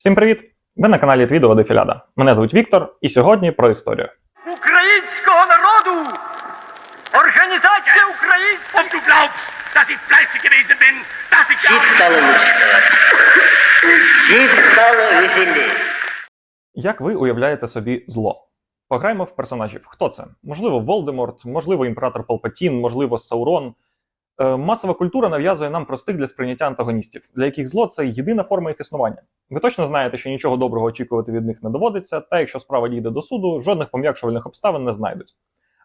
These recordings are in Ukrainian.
Всім привіт! Ви на каналі Твідова Дефіляда. Мене звуть Віктор, і сьогодні про історію. українського народу, організація веселее. Як ви уявляєте собі зло? Пограємо в персонажів. Хто це? Можливо, Волдеморт, можливо, імператор Палпатін, можливо, Саурон. Е, масова культура нав'язує нам простих для сприйняття антагоністів, для яких зло це єдина форма їх існування. Ви точно знаєте, що нічого доброго очікувати від них не доводиться, та якщо справа дійде до суду, жодних пом'якшувальних обставин не знайдуть.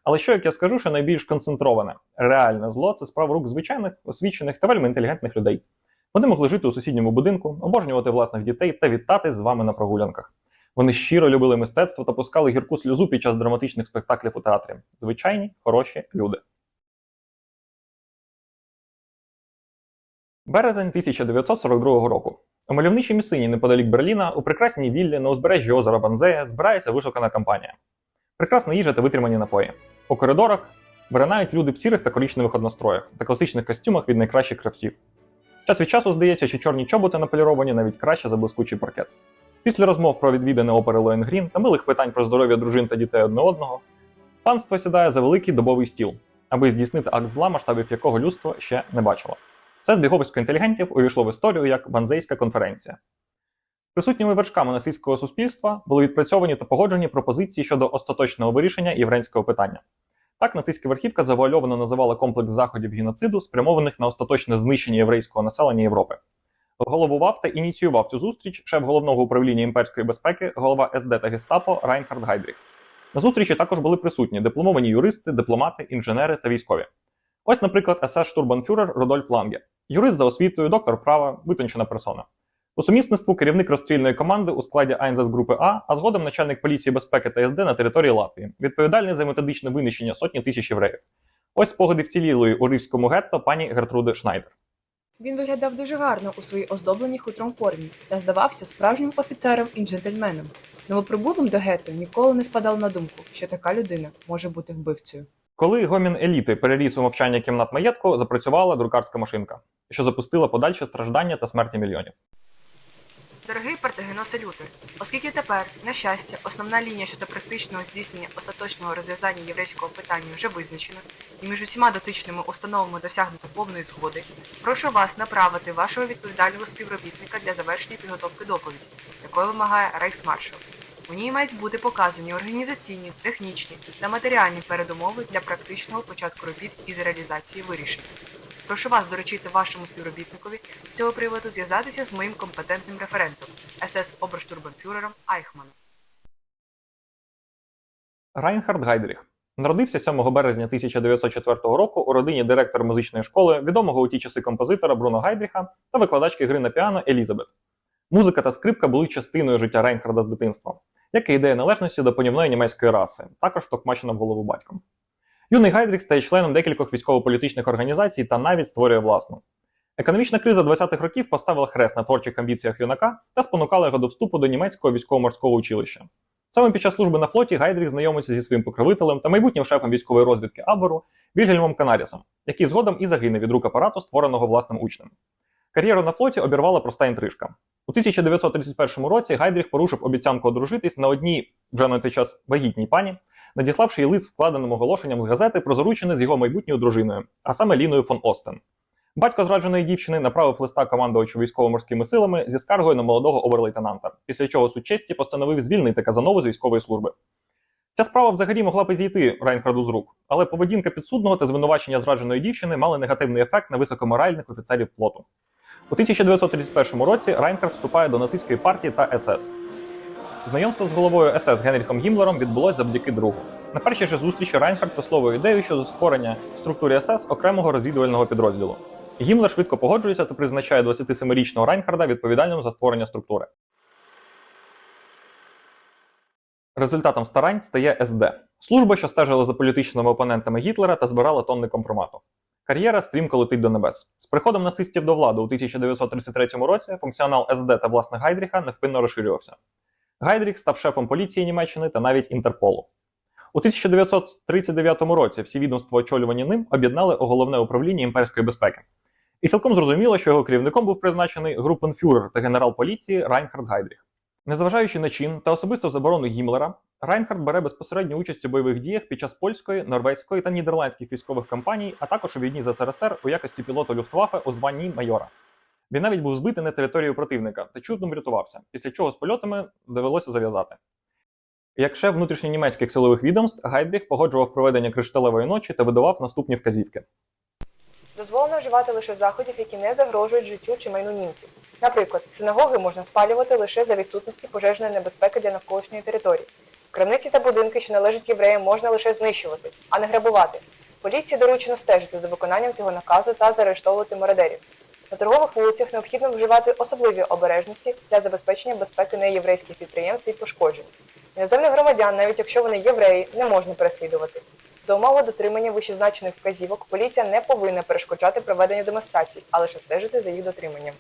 Але що як я скажу, що найбільш концентроване, реальне зло це справа рук звичайних, освічених та вельми інтелігентних людей. Вони могли жити у сусідньому будинку, обожнювати власних дітей та вітатись з вами на прогулянках. Вони щиро любили мистецтво та пускали гірку сльозу під час драматичних спектаклів у театрі. Звичайні, хороші люди. Березень 1942 року. У мальовничій місцині неподалік Берліна, у прекрасній віллі на узбережжі озера Банзея збирається вишукана компанія. Прекрасна їжа та витримані напої. У коридорах виринають люди в сірих та коричневих одностроях та класичних костюмах від найкращих кравців. Час від часу здається, що чорні чоботи наполіровані навіть краще за блискучий паркет. Після розмов про відвідини опери Лоєнгрін та милих питань про здоров'я дружин та дітей одне одного, панство сідає за великий добовий стіл, аби здійснити акт зла, масштабів якого людство ще не бачило. Це збіговисько інтелігентів увійшло в історію як Ванзейська конференція. Присутніми вершками нацистського суспільства були відпрацьовані та погоджені пропозиції щодо остаточного вирішення єврейського питання. Так, нацистська верхівка завуальовано називала комплекс заходів геноциду, спрямованих на остаточне знищення єврейського населення Європи. Головував та ініціював цю зустріч шеф головного управління імперської безпеки, голова СД та Гестапо Райнхард Гайдріх. На зустрічі також були присутні дипломовані юристи, дипломати, інженери та військові. Ось, наприклад, СС штурбанфюрер Рудольф Ланге, юрист за освітою, доктор права, витончена персона. У сумісництву керівник розстрільної команди у складі Айнзас групи А, а згодом начальник поліції безпеки та СД на території Латвії, відповідальний за методичне винищення сотні тисяч євреїв. Ось спогади вцілілої у ривському гетто пані Гертруди Шнайдер. Він виглядав дуже гарно у своїй оздобленій хутром формі та здавався справжнім офіцером і джентльменом. Новоприбулим до гетто ніколи не спадало на думку, що така людина може бути вбивцею. Коли гомін еліти переріс у мовчання кімнат маєтку, запрацювала друкарська машинка, що запустила подальше страждання та смерті мільйонів. Дорогий Партагеносе Лютер, оскільки тепер, на щастя, основна лінія щодо практичного здійснення остаточного розв'язання єврейського питання вже визначена, і між усіма дотичними установами досягнуто повної згоди, прошу вас направити вашого відповідального співробітника для завершення підготовки доповіді, якої вимагає Рейхсмаршал. У ній мають бути показані організаційні, технічні та матеріальні передумови для практичного початку робіт із реалізації вирішень. Прошу вас доручити вашому співробітникові з цього приводу зв'язатися з моїм компетентним референтом СС Оберштурбанфюрером Айхманом. Райнхард Гайдріх народився 7 березня 1904 року у родині директора музичної школи, відомого у ті часи композитора Бруно Гайдріха та викладачки гри на піано Елізабет. Музика та скрипка були частиною життя Райнхарда з дитинства, як і ідея належності до панівної німецької раси, також токмачена в голову батьком. Юний Гайдріх стає членом декількох військово-політичних організацій та навіть створює власну. Економічна криза 20-х років поставила хрест на творчих амбіціях юнака та спонукала його до вступу до німецького військово-морського училища. Саме під час служби на флоті Гайдріх знайомиться зі своїм покровителем та майбутнім шефом військової розвідки Абверу Вільгельмом Канарісом, який згодом і загине від рук апарату, створеного власним учнем. Кар'єру на флоті обірвала проста інтрижка. У 1931 році Гайдріх порушив обіцянку одружитись на одній вже на той час вагітній пані, надіславши їй лист вкладеним оголошенням з газети про заручене з його майбутньою дружиною, а саме Ліною фон Остен. Батько зрадженої дівчини направив листа командувачу військово-морськими силами зі скаргою на молодого оберлейтенанта, після чого суд честі постановив звільнити Казанову з військової служби. Ця справа взагалі могла б зійти Райнхарду з рук, але поведінка підсудного та звинувачення зрадженої дівчини мали негативний ефект на високоморальних офіцерів флоту. У 1931 році Райнхард вступає до нацистської партії та СС. Знайомство з головою СС Генріхом Гімлером відбулось завдяки другу. На першій же зустрічі Райнхард висловує ідею щодо створення в структурі СС окремого розвідувального підрозділу. Гімлер швидко погоджується та призначає 27-річного Райнхарда відповідальним за створення структури. Результатом старань стає СД служба, що стежила за політичними опонентами Гітлера та збирала тонни компромату. Кар'єра стрімко летить до небес. З приходом нацистів до влади у 1933 році функціонал СД та власне Гайдріха невпинно розширювався. Гайдріх став шефом поліції Німеччини та навіть Інтерполу. У 1939 році всі відомства, очолювані ним, об'єднали у головне управління імперської безпеки. І цілком зрозуміло, що його керівником був призначений групенфюрер та генерал поліції Райнхард Гайдріх. Незважаючи на чин та особисту заборону Гімлера, Райнхард бере безпосередню участь у бойових діях під час польської, норвезької та нідерландських військових кампаній, а також у війні з СРСР у якості пілота Люфтваффе у званні майора. Він навіть був збитий на територію противника та чудом врятувався, після чого з польотами довелося зав'язати. Як шеф внутрішньонімецьких силових відомств, Гайдріх погоджував проведення кришталевої ночі та видавав наступні вказівки. Дозволено вживати лише заходів, які не загрожують життю чи майну німців. Наприклад, синагоги можна спалювати лише за відсутності пожежної небезпеки для навколишньої території. Крамниці та будинки, що належать євреям, можна лише знищувати, а не грабувати. Поліції доручено стежити за виконанням цього наказу та заарештовувати мародерів. На торгових вулицях необхідно вживати особливі обережності для забезпечення безпеки неєврейських підприємств від пошкоджень. Іноземних громадян, навіть якщо вони євреї, не можна переслідувати. За умови дотримання вищезначених вказівок поліція не повинна перешкоджати проведенню демонстрацій, а лише стежити за їх дотриманням.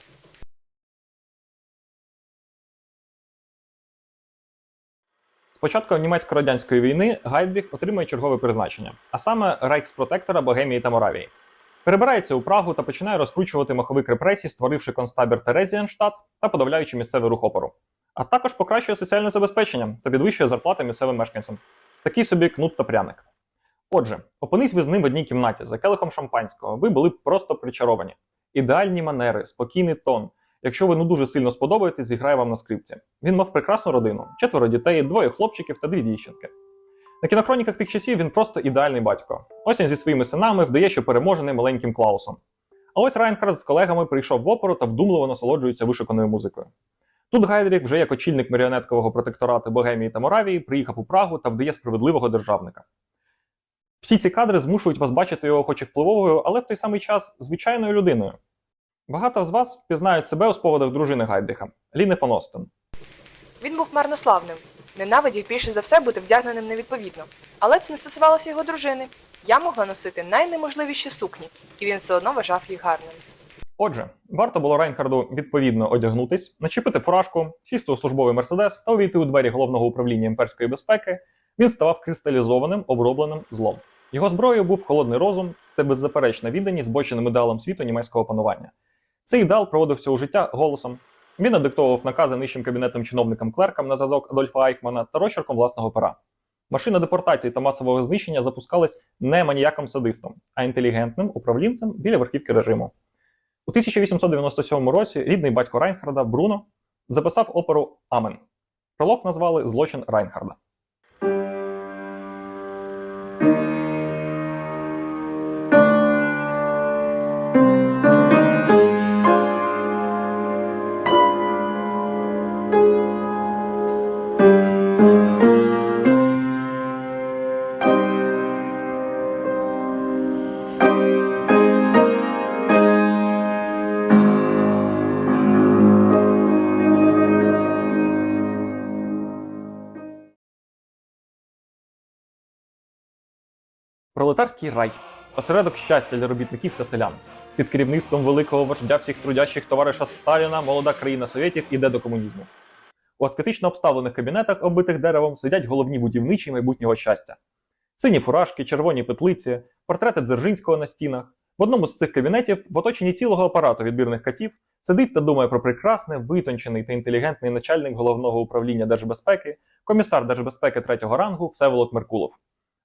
З початку німецько-радянської війни Гайдріх отримує чергове призначення, а саме рейхспротектора Богемії та Моравії. Перебирається у Прагу та починає розкручувати маховик репресій, створивши концтабір Терезієнштадт та подавляючи місцевий рух опору. А також покращує соціальне забезпечення та підвищує зарплати місцевим мешканцям. Такий собі кнут та пряник. Отже, опинись ви з ним в одній кімнаті за келихом шампанського, ви були просто причаровані. Ідеальні манери, спокійний тон. Якщо ви ну дуже сильно сподобаєтесь, зіграє вам на скрипці. Він мав прекрасну родину, четверо дітей, двоє хлопчиків та дві дівчинки. На кінохроніках тих часів він просто ідеальний батько. Ось він зі своїми синами вдає, що переможений маленьким Клаусом. А ось Райнхард з колегами прийшов в оперу та вдумливо насолоджується вишуканою музикою. Тут Гайдрік, вже як очільник маріонеткового протекторату Богемії та Моравії, приїхав у Прагу та вдає справедливого державника. Всі ці кадри змушують вас бачити його хоч і впливовою, але в той самий час звичайною людиною. Багато з вас впізнають себе у спогадах дружини Гайдріха Ліни фон Остен. Він був марнославним, ненавидів більше за все бути вдягненим невідповідно. Але це не стосувалося його дружини. Я могла носити найнеможливіші сукні, і він все одно вважав їх гарними. Отже, варто було Райнхарду відповідно одягнутись, начепити фуражку, сісти у службовий мерседес та увійти у двері головного управління імперської безпеки. Він ставав кристалізованим, обробленим злом. Його зброєю був холодний розум та беззаперечна відданість збоченим ідеалам світу німецького панування. Цей ідеал проводився у життя голосом. Він надиктовував накази нижчим кабінетним чиновникам клеркам на задок Адольфа Айхмана та розчерком власного пера. Машини депортації та масового знищення запускались не маніяком садистом, а інтелігентним управлінцем біля верхівки режиму. У 1897 році рідний батько Райнхарда Бруно записав оперу Амен. Пролог назвали Злочин Райнхарда. Пролетарський рай осередок щастя для робітників та селян. Під керівництвом великого вождя всіх трудящих товариша Сталіна молода країна совєтів іде до комунізму. У аскетично обставлених кабінетах, оббитих деревом, сидять головні будівничі майбутнього щастя. Сині фуражки, червоні петлиці, портрети Дзержинського на стінах. В одному з цих кабінетів, в оточенні цілого апарату відбірних катів, сидить та думає про прекрасне, витончений та інтелігентний начальник головного управління держбезпеки, комісар держбезпеки третього рангу Всеволод Меркулов.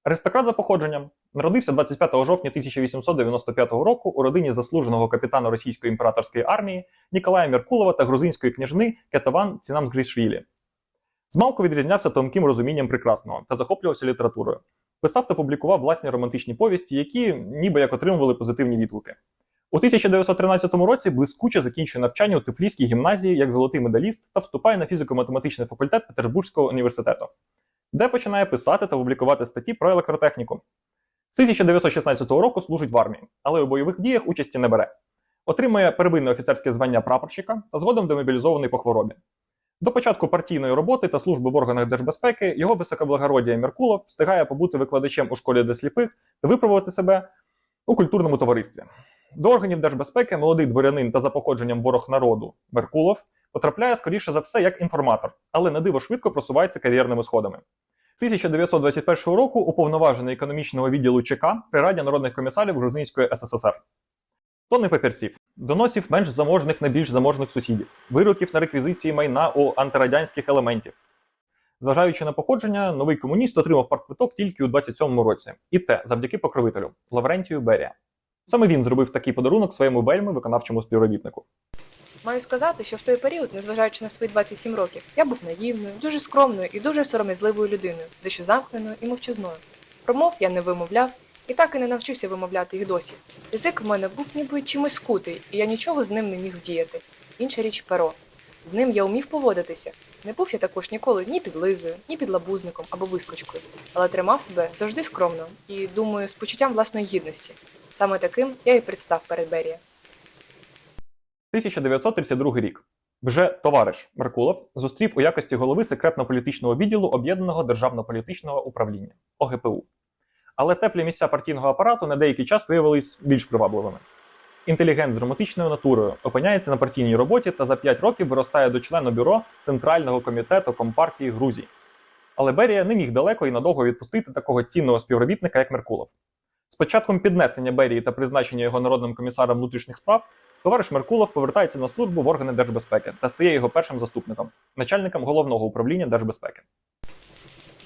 Аристократ за походженням народився 25 жовтня 1895 року у родині заслуженого капітана російської імператорської армії Ніколая Меркулова та грузинської княжни Кетаван Цінамгрішвілі. Змалку відрізнявся тонким розумінням прекрасного та захоплювався літературою. Писав та публікував власні романтичні повісті, які ніби як отримували позитивні відгуки. У 1913 році блискуче закінчує навчання у Тифліській гімназії як золотий медаліст та вступає на фізико-математичний факультет Петербурзького університету, де починає писати та публікувати статті про електротехніку. З 1916 року служить в армії, але у бойових діях участі не бере. Отримує первинне офіцерське звання прапорщика та згодом демобілізований по хворобі. До початку партійної роботи та служби в органах держбезпеки його високоблагородія Меркулов встигає побути викладачем у школі для сліпих та випробувати себе у культурному товаристві. До органів держбезпеки молодий дворянин та за походженням ворог народу Меркулов потрапляє скоріше за все як інформатор, але на диво швидко просувається кар'єрними сходами. З 1921 року уповноважений економічного відділу ЧК при Раді народних комісарів Грузинської СССР. Тонни папірців, доносів менш заможних на більш заможних сусідів, вироків на реквізиції майна у антирадянських елементів. Зважаючи на походження, новий комуніст отримав партквиток тільки у 27-му році, і те завдяки покровителю Лаврентію Берія. Саме він зробив такий подарунок своєму вельми виконавчому співробітнику. Маю сказати, що в той період, незважаючи на свої 27 років, я був наївною, дуже скромною і дуже сором'язливою людиною, дещо замкненою і мовчазною. Промов я не вимовляв і так і не навчився вимовляти їх досі. Язик в мене був ніби чимось скутий, і я нічого з ним не міг вдіяти. Інша річ перо. З ним я умів поводитися. Не був я також ніколи ні під лизою, ні під лабузником або вискочкою, але тримав себе завжди скромно і, думаю, з почуттям власної гідності. Саме таким я і представ перед Берія. 1932 рік. Вже товариш Меркулов зустрів у якості голови секретно-політичного відділу Об'єднаного державно-політичного управління ОГПУ. Але теплі місця партійного апарату на деякий час виявились більш привабливими. Інтелігент з романтичною натурою опиняється на партійній роботі та за 5 років виростає до члена бюро Центрального комітету Компартії Грузії. Але Берія не міг далеко і надовго відпустити такого цінного співробітника, як Меркулов. З початком піднесення Берії та призначення його народним комісаром внутрішніх справ Товариш Меркулов повертається на службу в органи держбезпеки та стає його першим заступником, начальником головного управління держбезпеки.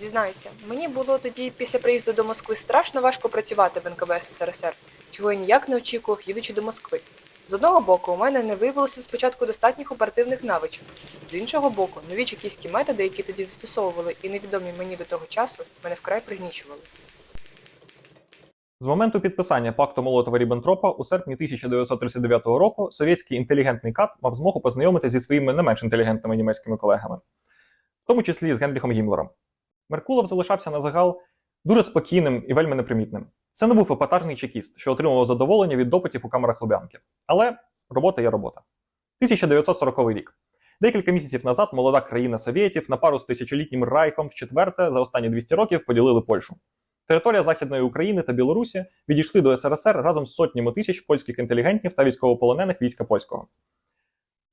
Зізнаюся, мені було тоді після приїзду до Москви страшно важко працювати в НКВС СРСР, чого я ніяк не очікував, їдучи до Москви. З одного боку, у мене не виявилося спочатку достатніх оперативних навичок. З іншого боку, нові чекістські методи, які тоді застосовували і невідомі мені до того часу, мене вкрай пригнічували. З моменту підписання пакту молотова ріббентропа у серпні 1939 року совєтський інтелігентний кат мав змогу познайомитися зі своїми не менш інтелігентними німецькими колегами, в тому числі з Генріхом Гіммлером. Меркулов залишався на загал дуже спокійним і вельми непримітним. Це не був епатажний чекіст, що отримував задоволення від допитів у камерах Лубянки. Але робота є робота. 1940 рік. Декілька місяців назад молода країна Совєтів на пару з тисячолітнім Райхом вчетверте за останні 200 років поділили Польщу. Територія Західної України та Білорусі відійшли до СРСР разом з сотнями тисяч польських інтелігентів та військовополонених війська польського.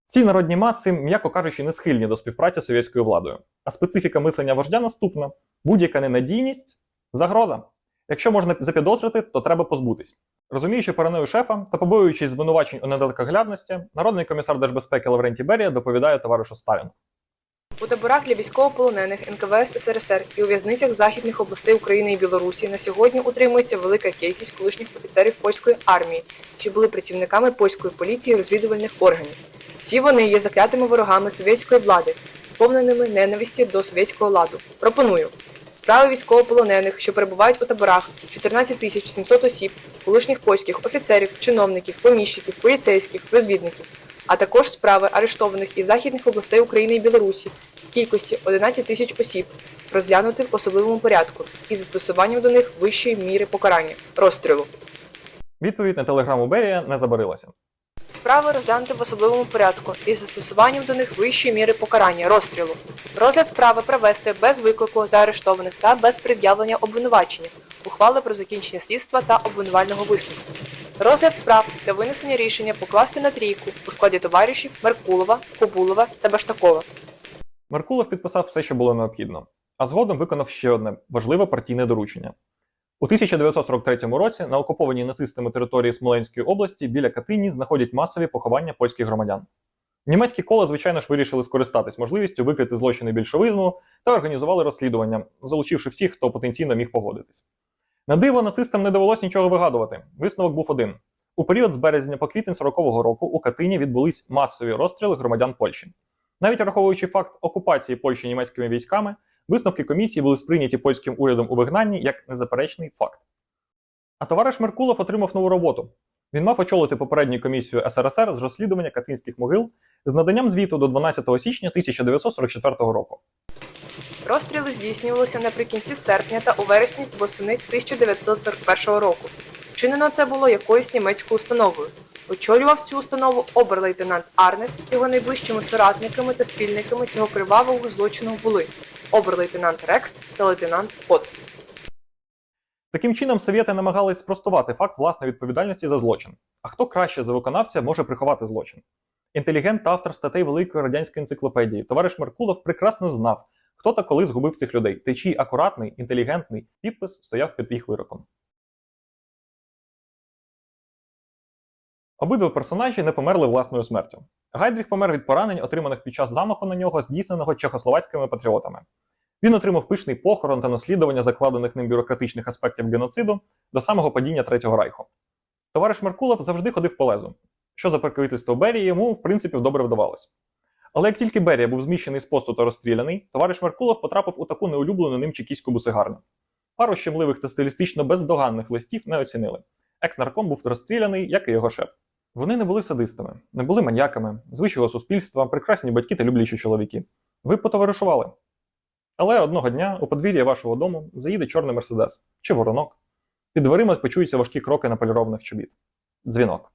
Ці народні маси, м'яко кажучи, не схильні до співпраці з совєтською владою. А специфіка мислення вождя наступна: будь-яка ненадійність загроза. Якщо можна запідозрити, то треба позбутись. Розуміючи параною шефа та побоюючись звинувачень у недалекоглядності, народний комісар держбезпеки Лаврентій Берія доповідає товаришу Сталіну. У таборах для військовополонених НКВС СРСР і у в'язницях західних областей України і Білорусі на сьогодні утримується велика кількість колишніх офіцерів польської армії, що були працівниками польської поліції і розвідувальних органів. Всі вони є заклятими ворогами совєтської влади, сповненими ненависті до совєтського ладу. Пропоную справи військовополонених, що перебувають у таборах 14 тисяч 700 осіб, колишніх польських офіцерів, чиновників, поміщиків, поліцейських, розвідників, а також справи арештованих із західних областей України і Білорусі кількості 11 тисяч осіб, розглянути в особливому порядку із застосуванням до них вищої міри покарання розстрілу. Відповідь на телеграму Берія не забарилася. Справи розглянути в особливому порядку із застосуванням до них вищої міри покарання розстрілу. Розгляд справи провести без виклику заарештованих та без пред'явлення обвинувачення, ухвали про закінчення слідства та обвинувального висновку. Розгляд справ та винесення рішення покласти на трійку у складі товаришів Меркулова, Кобулова та Баштакова. Меркулов підписав все, що було необхідно, а згодом виконав ще одне важливе партійне доручення. У 1943 році на окупованій нацистами території Смоленської області біля Катині знаходять масові поховання польських громадян. Німецькі кола, звичайно ж, вирішили скористатись можливістю викрити злочини більшовизму та організували розслідування, залучивши всіх, хто потенційно міг погодитись. На диво нацистам не довелось нічого вигадувати. Висновок був один: у період з березня по квітень 40-го року у Катині відбулись масові розстріли громадян Польщі. Навіть враховуючи факт окупації Польщі німецькими військами, висновки комісії були сприйняті польським урядом у вигнанні як незаперечний факт. А товариш Меркулов отримав нову роботу. Він мав очолити попередню комісію СРСР з розслідування катинських могил з наданням звіту до 12 січня 1944 року. Розстріли здійснювалися наприкінці серпня та у вересні восени 1941 року. Вчинено це було якоюсь німецькою установою. Очолював цю установу обер-лейтенант Арнес, його найближчими соратниками та спільниками цього кривавого злочину були обер-лейтенант Рекст та лейтенант Пот. Таким чином, совєти намагались спростувати факт власної відповідальності за злочин. А хто краще за виконавця може приховати злочин? Інтелігент та автор статей Великої радянської енциклопедії, товариш Меркулов прекрасно знав, хто та коли згубив цих людей, та чий акуратний, інтелігентний підпис стояв під їх вироком. Обидва персонажі не померли власною смертю. Гайдріх помер від поранень, отриманих під час замаху на нього, здійсненого чехословацькими патріотами. Він отримав пишний похорон та наслідування закладених ним бюрократичних аспектів геноциду до самого падіння Третього Райху. Товариш Меркулов завжди ходив по лезу, що за покровительство Берії йому, в принципі, добре вдавалося. Але як тільки Берія був зміщений з посту та розстріляний, товариш Меркулов потрапив у таку неулюблену ним чекіську бусигарню. Пару щемливих та стилістично бездоганних листів не оцінили. Екс-нарком був розстріляний, як і його шеф. Вони не були садистами, не були маньяками, з вищого суспільства, прекрасні батьки та люблячі чоловіки. Ви потоваришували. Але одного дня у подвір'я вашого дому заїде чорний мерседес чи воронок. Під дверима почуються важкі кроки наполірованих чобіт. Дзвінок.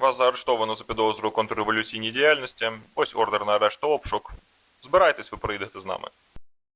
Вас заарештовано за підозру контрреволюційній діяльності. Ось ордер на арешт та обшук. Збирайтесь, ви прийдете з нами.